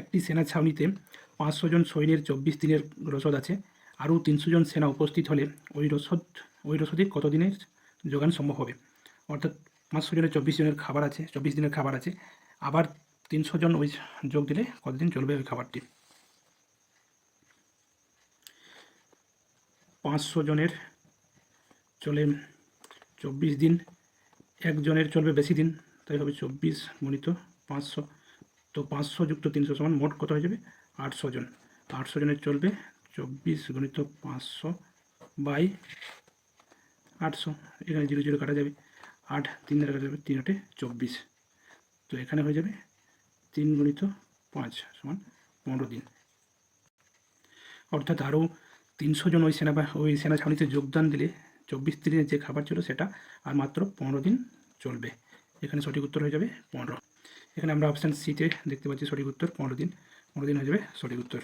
একটি সেনা ছাউনিতে পাঁচশো জন সৈন্যের চব্বিশ দিনের রসদ আছে। আরও তিনশো জন সেনা উপস্থিত হলে ওই রসদ, ওই রসদের কত দিনের যোগান সম্ভব হবে? অর্থাৎ পাঁচশো জনের চব্বিশ জনের খাবার আছে, চব্বিশ দিনের খাবার আছে। আবার তিনশো জন ওই যোগ দিলে কতদিন চলবে ওই খাবারটি? পাঁচশো জনের চলে চব্বিশ দিন, একজনের চলবে বেশি দিন, তাই হবে চব্বিশ গুণিত পাঁচশো। তো পাঁচশো যুক্ত তিনশো সমান মোট কত হয়ে যাবে? আটশো জন। আটশো জনের চলবে চব্বিশ গুণিত পাঁচশো বাই আটশো। এখানে জিরো জিরো কাটা যাবে। আট তিন দ্বারা কাটা যাবে তিন আটে চব্বিশ। তো এখানে হয়ে যাবে তিন গুণিত পাঁচ সমান পনেরো দিন। অর্থাৎ আরও তিনশো জন ওই সেনা ওই সেনা ছাউনিতে যোগদান দিলে চব্বিশ দিনের যে খাবার ছিল সেটা আর মাত্র পনেরো দিন চলবে। এখানে সঠিক উত্তর হয়ে যাবে পনেরো। এখানে আমরা অপশান সিতে দেখতে পাচ্ছি সঠিক উত্তর, পনেরো দিন। পনেরো দিন হয়ে যাবে সঠিক উত্তর।